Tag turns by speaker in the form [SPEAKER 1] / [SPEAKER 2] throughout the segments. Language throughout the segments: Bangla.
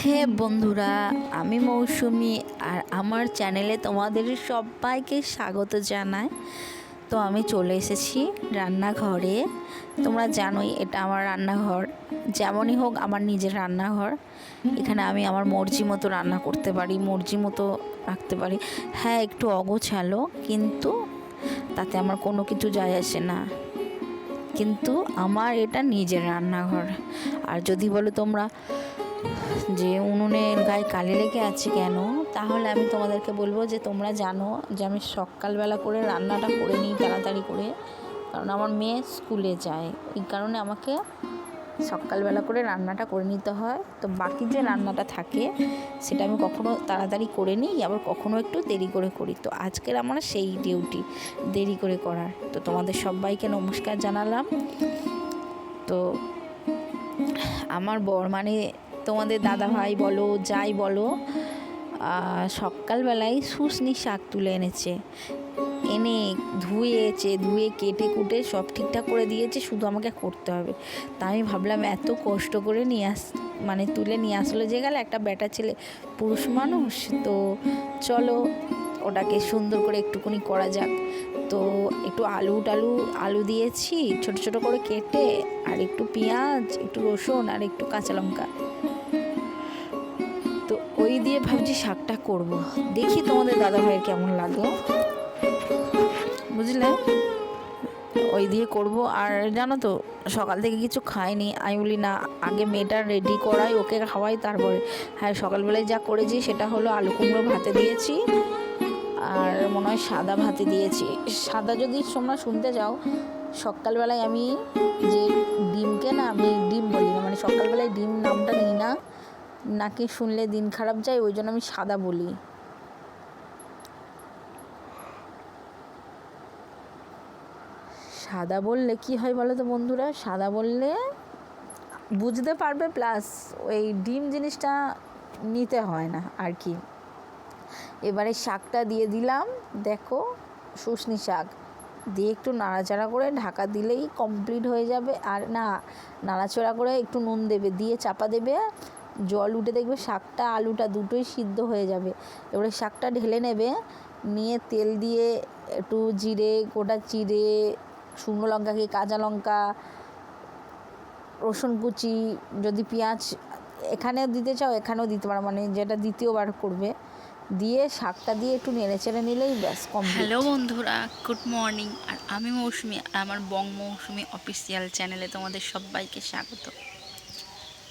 [SPEAKER 1] হ্যাঁ বন্ধুরা, আমি মৌসুমি আর আমার চ্যানেলে তোমাদের সবাইকে স্বাগত জানাই। তো আমি চলে এসেছি রান্নাঘরে। তোমরা জানোই এটা আমার রান্নাঘর। যেমনই হোক, আমার নিজের রান্নাঘর। এখানে আমি আমার মর্জি মতো রান্না করতে পারি, মর্জি মতো রাখতে পারি। হ্যাঁ একটু অগোছালো, কিন্তু তাতে আমার কোনো কিছু যায় আসে না। কিন্তু আমার এটা নিজের রান্নাঘর। আর যদি বলো তোমরা যে উনুনের গায়ে কালি লেগে আছে কেন? তাহলে আমি তোমাদেরকে বলব যে তোমরা জানো যে আমি সকালবেলা করে রান্নাটা করে নিই তাড়াতাড়ি করে। কারণ আমার মেয়ে স্কুলে যায়। এই কারণে আমাকে সকালবেলা করে রান্নাটা করে নিতে হয়। তো বাকি যে রান্নাটা থাকে, সেটা আমি কখনো তাড়াতাড়ি করে নিই, আবার কখনো একটু দেরি করে করি। তো আজকের আমার সেই ডিউটি, দেরি করে করার। তো তোমাদের সবাইকে নমস্কার জানালাম। তো আমার বর মানে তোমাদের দাদা ভাই বলো, যাই বলো সকালবেলায় শুশনি শাক তুলে এনেছে। এনে ধুয়েছে, ধুয়ে কেটে কুটে সব ঠিকঠাক করে দিয়েছে, শুধু আমাকে করতে হবে। তা আমি ভাবলাম এত কষ্ট করে নিয়ে আস মানে তুলে নিয়ে আসলো যে গেলে একটা বেটা ছেলে পুরুষ মানুষ, তো চলো ওটাকে সুন্দর করে একটুখানি করা যাক। তো একটু আলু টালু, আলু দিয়েছি, ছোট ছোট করে কেটে আর একটু পেঁয়াজ, একটু রসুন আর একটু কাঁচা লঙ্কা। দিয়ে ভাবছি শাকটা করব। দেখি তোমাদের দাদা ভাইয়ের কেমন লাগে। বুঝলে? ওই দিয়ে করব। আর জানো তো, সকাল থেকে কিছু খাইনি। আমি বলি, না, আগে মেয়েটা রেডি করাই, ওকে খাওয়াই, তারপরে হ্যাঁ সকালবেলায় যা করেছি সেটা হলো আলু কুমড়ো ভাতে দিয়েছি। আর মনে হয় সাদা ভাতে দিয়েছি। সাদা যদি তোমরা শুনতে যাও সকালবেলায় আমি যে ডিমকে না, আমি ডিম বলি না মানে সকালবেলায় ডিম নামটা নিই না। নাকি শুনলে দিন খারাপ যায়, ওই জন্য আমি সাদা বলি। সাদা বললে কি হয় বলো তো বন্ধুরা? সাদা বললে বুঝতে পারবে, প্লাস ওই ডিম জিনিসটা নিতে হয় না আর কি। এবারে শাকটা দিয়ে দিলাম, দেখো শুশনি শাক। দিয়ে একটু নাড়াচাড়া করে ঢাকা দিলেই কমপ্লিট হয়ে যাবে। আর না, নাড়াচাড়া করে একটু নুন দেবে, দিয়ে চাপা দেবে। জল উঠে দেখবে শাকটা, আলুটা দুটোই সিদ্ধ হয়ে যাবে। এবারে শাকটা ঢেলে নেবে, নিয়ে তেল দিয়ে একটু জিরে, গোটা জিরে, শুকনো লঙ্কা কি কাঁচা লঙ্কা, রসুন কুচি, যদি পেঁয়াজ এখানেও দিতে চাও, এখানেও দিতে পারো। মানে যেটা দ্বিতীয়বার করবে, দিয়ে শাকটা দিয়ে একটু নেড়ে চেড়ে নিলেই ব্যাস কম
[SPEAKER 2] হ্যালো বন্ধুরা, গুড মর্নিং। আর আমি মৌসুমি, আর আমার বং মৌসুমি অফিসিয়াল চ্যানেলে তোমাদের সবাইকে স্বাগত।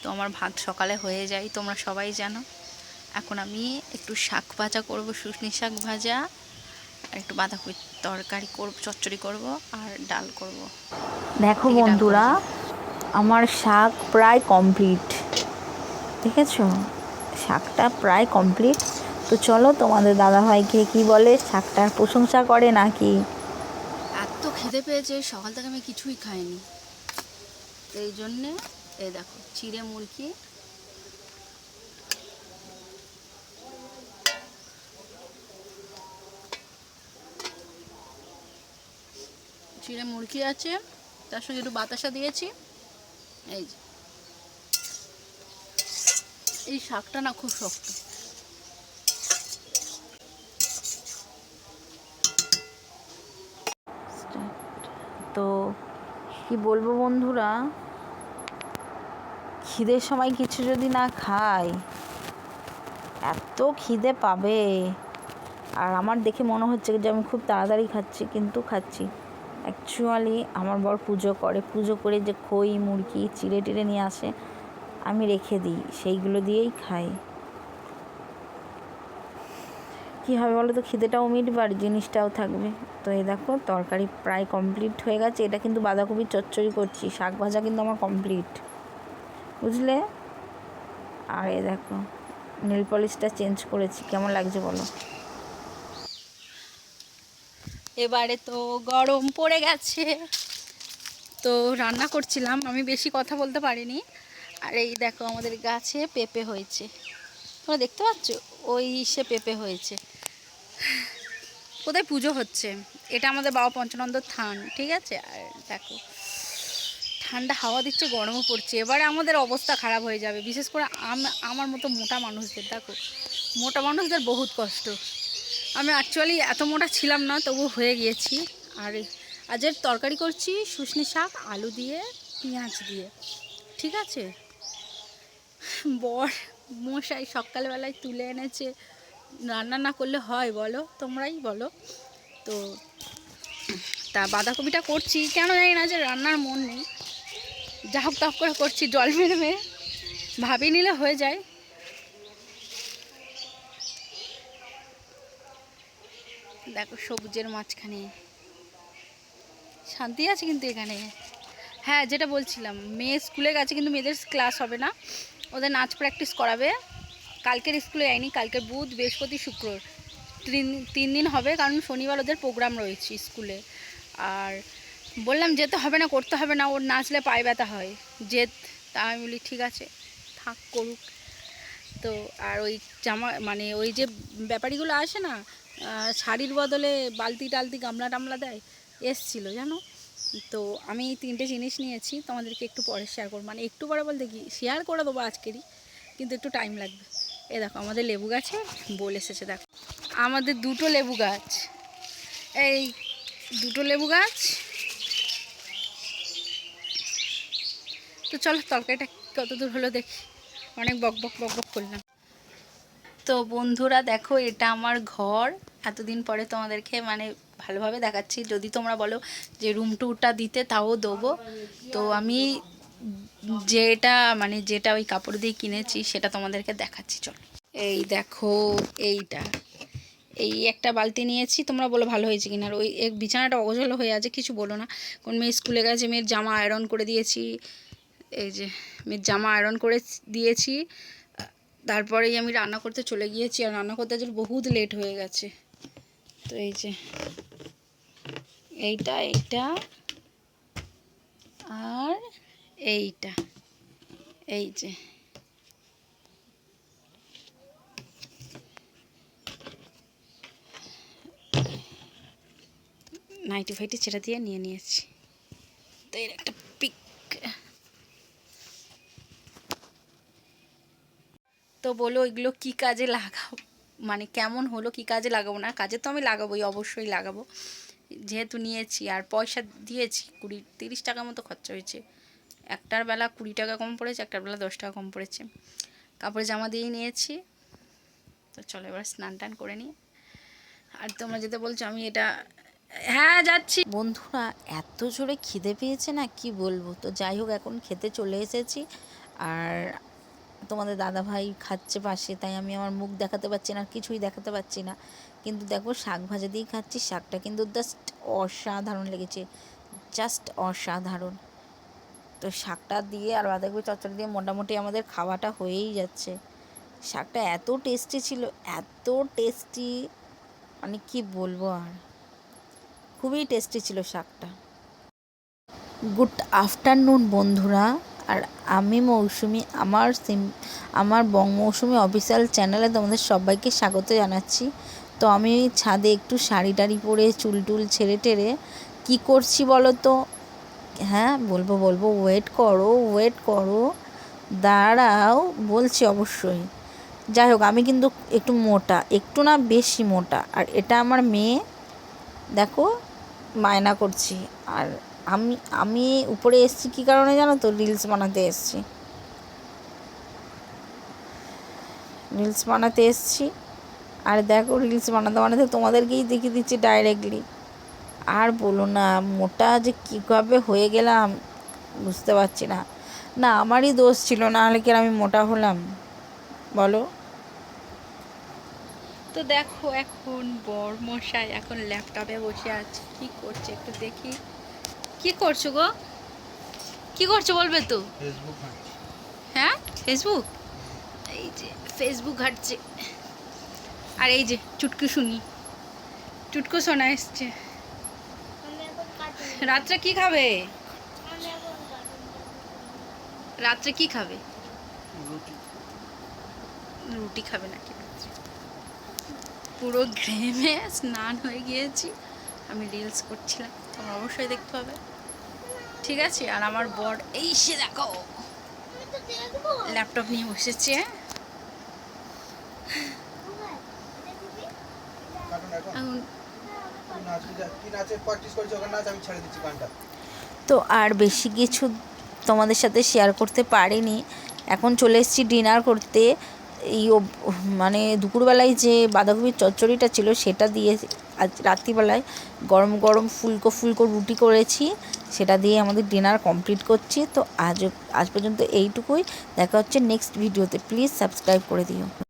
[SPEAKER 2] তো আমার ভাত সকালে হয়ে যায় তোমরা সবাই জানো। এখন আমি একটু শাক ভাজা করব শুশনি শাক ভাজা আর একটু বাঁধাকপির তরকারি করব চচ্চড়ি করব আর ডাল করব।
[SPEAKER 1] দেখো বন্ধুরা আমার শাক প্রায় কমপ্লিট দেখেছ? শাকটা প্রায় কমপ্লিট। তো চলো তোমাদের দাদাভাইকে কি বলে শাকটার প্রশংসা করে নাকি?
[SPEAKER 2] এত খিদে পেয়েছে সকাল থেকে আমি কিছুই খাইনি। তো এই জন্যে এই দেখো, চিড়ে মুরগি। চিড়ে মুরগি আছে, তার সঙ্গে একটু বাতাসা দিয়েছি। এই যে। এই শাকটা না খুব শক্ত।
[SPEAKER 1] তো কি বলব বন্ধুরা? খিদের সময় কিছু যদি না খাই, এত খিদে পাবে। আর আমার দেখে মনে হচ্ছে যে আমি খুব তাড়াতাড়ি খাচ্ছি, কিন্তু খাচ্ছি। অ্যাকচুয়ালি আমার বর পুজো করে। পুজো করে যে খই, মুরগি চিড়ে টিড়ে নিয়ে আসে, আমি রেখে দিই। সেইগুলো দিয়েই খাই। কী হবে বলো তো? খিদেটাও মিটবে আর জিনিসটাও থাকবে। তো এই দেখো, তরকারি প্রায় কমপ্লিট হয়ে গেছে। এটা কিন্তু বাঁধাকপি চচ্চড়ি করছি। শাক ভাজা কিন্তু আমার কমপ্লিট বুঝলে? আর এই দেখো নীল পলিশটা চেঞ্জ করেছি। কেমন লাগছে বলো?
[SPEAKER 2] এবারে তো গরম পড়ে গেছে। তো রান্না করছিলাম, আমি বেশি কথা বলতে পারিনি। আর এই দেখো, আমাদের গাছে পেঁপে হয়েছে। তোমরা দেখতে পাচ্ছ? ওই সে পেঁপে হয়েছে। কোথায় পুজো হচ্ছে? এটা আমাদের বাবা পঞ্চানন্দ থান, ঠিক আছে? আর দেখো ঠান্ডা হাওয়া দিচ্ছে, গরমও পড়ছে। এবারে আমাদের অবস্থা খারাপ হয়ে যাবে। বিশেষ করে আম- আমার মতো মোটা মানুষদের, দেখো। মোটা মানুষদের বহুত কষ্ট। আমি অ্যাকচুয়ালি এত মোটা ছিলাম না তবু হয়ে গিয়েছি। আর আজের তরকারি করছি শুশনি শাক, আলু দিয়ে, পেঁয়াজ দিয়ে। ঠিক আছে? বর, মশাই সকালবেলায় তুলে এনেছে। রান্না না করলে হয়, বলো? তোমরাই বলো। তো, তা বাঁধাকপিটা করছি। কেন জানি না যে রান্নার মন নেই। হোক তাপ করে করছি, জল মেরে মেরে। ভাবি নিলে হয়ে যায়। দেখো সবুজের মাঝখানে। শান্তি আছে কিন্তু এখানে? হ্যাঁ যেটা বলছিলাম, মেয়ে স্কুলে গেছে কিন্তু মেয়েদের ক্লাস হবে না। ওদের নাচ প্র্যাকটিস করাবে। কালকের স্কুলে যায়নি কালকে বুধ, বৃহস্পতি, শুক্র। তিন তিন দিন হবে, কারণ শনিবার ওদের প্রোগ্রাম রয়েছে স্কুলে। আর বললাম, যেতে হবে না, করতে হবে না, ওর নাচলে পায়ে ব্যথা হয়। যে তা আমি বলি, ঠিক আছে, থাক, করুক। তো আর ওই জামা মানে ওই যে ব্যাপারীগুলো আসে না শাড়ির বদলে বালতি টালতি গামলা টামলা দেয়, এসছিল, জানো? তো আমি তিনটে জিনিস নিয়েছি, তোমাদেরকে একটু পরে শেয়ার করব। মানে একটু পরে বলতে কি শেয়ার করে দেবো আজকেরই, কিন্তু একটু টাইম লাগবে। এ দেখো, আমাদের লেবু গাছে বল এসেছে, দেখো। আমাদের দুটো লেবু গাছ। এই দুটো লেবু গাছ তো চলো তরকারিটা কত দূর হলো দেখি। অনেক বক বক বক বক করলাম। তো বন্ধুরা দেখো, এটা আমার ঘর। এতদিন পরে তোমাদেরকে মানে ভালোভাবে দেখাচ্ছি। যদি তোমরা বলো যে রুম টুরটা দিতে, তাও দেবো। তো আমি যেটা মানে যেটা ওই কাপড় দিয়ে কিনেছি, সেটা তোমাদেরকে দেখাচ্ছি, চলো। এই দেখো, এইটা। এই একটা বালতি নিয়েছি, তোমরা বলো ভালো হয়েছে কিনা। আর ওই এক বিছানাটা অগোছালো হয়ে আছে, কিছু বলো না। কোন মেয়ে স্কুলে গেছে, মেয়ের জামা আয়রন করে দিয়েছি। এই যে মেয়ের জামা আয়রন করে দিয়েছি, তারপরেই আমি রান্না করতে চলে গিয়েছি, আর রান্না করতে আজ বহুত লেট হয়ে গেছে। তো এই যে, এইটা এইটা, আর এইটা, এই যে। নাইটি ফাইটি ছেড়ে দিয়ে নিয়ে নিয়েছি। তো এর একটা পিক তো বলো এগুলো কি কাজে লাগাও? মানে কেমন হলো, কি কাজে লাগাবো না? কাজে তো আমি লাগাবোই, অবশ্যই লাগাবো। যেহেতু নিয়েছি, আর পয়সা দিয়েছি, কুড়ি, তিরিশ টাকা মতো খরচা হয়েছে। একটার বেলা কুড়ি টাকা কম পড়েছে, একটার বেলা দশ টাকা কম পড়েছে। কাপড়, জামা দিয়েই নিয়েছি। তো চলো এবার স্নান টান করে নিই। আর তোমরা যেতে বলছো, আমি এটা হ্যাঁ যাচ্ছি।
[SPEAKER 1] বন্ধুরা, এত জোরে খিদে পেয়েছে না? কি বলব? তো যাই হোক, এখন খেতে চলে এসেছি। আর তোমাদের দাদা ভাই খাচ্ছে পাশে, তাই আমি আমার মুখ দেখাতে পারছি না কিছুই দেখাতে পারছি না। কিন্তু দেখো, শাক ভাজা দিয়েই খাচ্ছি, শাকটা কিন্তু জাস্ট অসাধারণ লেগেছে জাস্ট অসাধারণ। তো শাকটা দিয়ে আর বাঁধাকপি চচ্চড়ি দিয়ে মোটামুটি আমাদের খাওয়াটা হয়েই যাচ্ছে। শাকটা এত টেস্টি ছিল, এত টেস্টি মানে কি বলব আর? খুবই টেস্টি ছিল শাকটা। গুড আফটারনুন বন্ধুরা। আর আমি মৌসুমি, আমার সিম, আমার বং মৌসুমি অফিসিয়াল চ্যানেলে তোমাদের সবাইকে স্বাগত জানাচ্ছি। তো আমি ছাদে একটু শাড়ি টাড়ি পরে চুল টুল ছেড়ে টেড়ে কী করছি বলো তো হ্যাঁ বলব বলব ওয়েট করো ওয়েট করো। দাঁড়াও, বলছি অবশ্যই। যাই হোক, আমি কিন্তু একটু মোটা, একটু না বেশি মোটা। আর এটা আমার মেয়ে, দেখো বায়না করছি। আর আমি আমি উপরে এসেছি কী কারণে জানো তো? রিলস বানাতে এসেছি। রিলস বানাতে এসেছি। আর দেখো রিলস বানাতে বানাতে তোমাদেরকেই দেখিয়ে দিচ্ছি ডাইরেক্টলি আর বলো না, মোটা যে কীভাবে হয়ে গেলাম বুঝতে পারছি না। না, আমারই দোষ ছিল, না হলে কি আমি মোটা হলাম? বলো।
[SPEAKER 2] তো দেখো এখন বর মশাই এখন ল্যাপটপে বসে আছে। কি করছে একটু দেখি। কি করছ গো? কি করছ বলবে তো?
[SPEAKER 3] ফেসবুক ঘাঁটছি।
[SPEAKER 2] হ্যাঁ? ফেসবুক এই যে ফেসবুক ঘাটছে। আর এই যে চুটকু শুনি। চুটকু শোনা এসছে। রাত্রে কি খাবে? রাত্রে কি খাবে?
[SPEAKER 3] রুটি।
[SPEAKER 2] রুটি খাবে নাকি? পুরো ঘেমে স্নান হয়ে গিয়েছি। আমি রিলস করছিলাম তোমরা অবশ্যই দেখতে পাবে। ঠিক আছে আর আমার বর এই সে দেখো। ল্যাপটপ নিয়ে বসেছে।
[SPEAKER 3] এখন
[SPEAKER 1] তো আর বেশি কিছু তোমাদের সাথে শেয়ার করতে পারিনি। এখন চলে এসেছি ডিনার করতে। এই মানে দুপুরবেলায় যে বাঁধাকপির চচ্চড়িটা ছিল সেটা দিয়ে আজ রাত্রিবেলায় গরম গরম ফুলকো ফুলকো রুটি করেছি, সেটা দিয়ে আমাদের ডিনার কমপ্লিট করছি। তো আজ আজ পর্যন্ত এইটুকুই। দেখা হচ্ছে নেক্সট ভিডিওতে। প্লিজ সাবস্ক্রাইব করে দিও।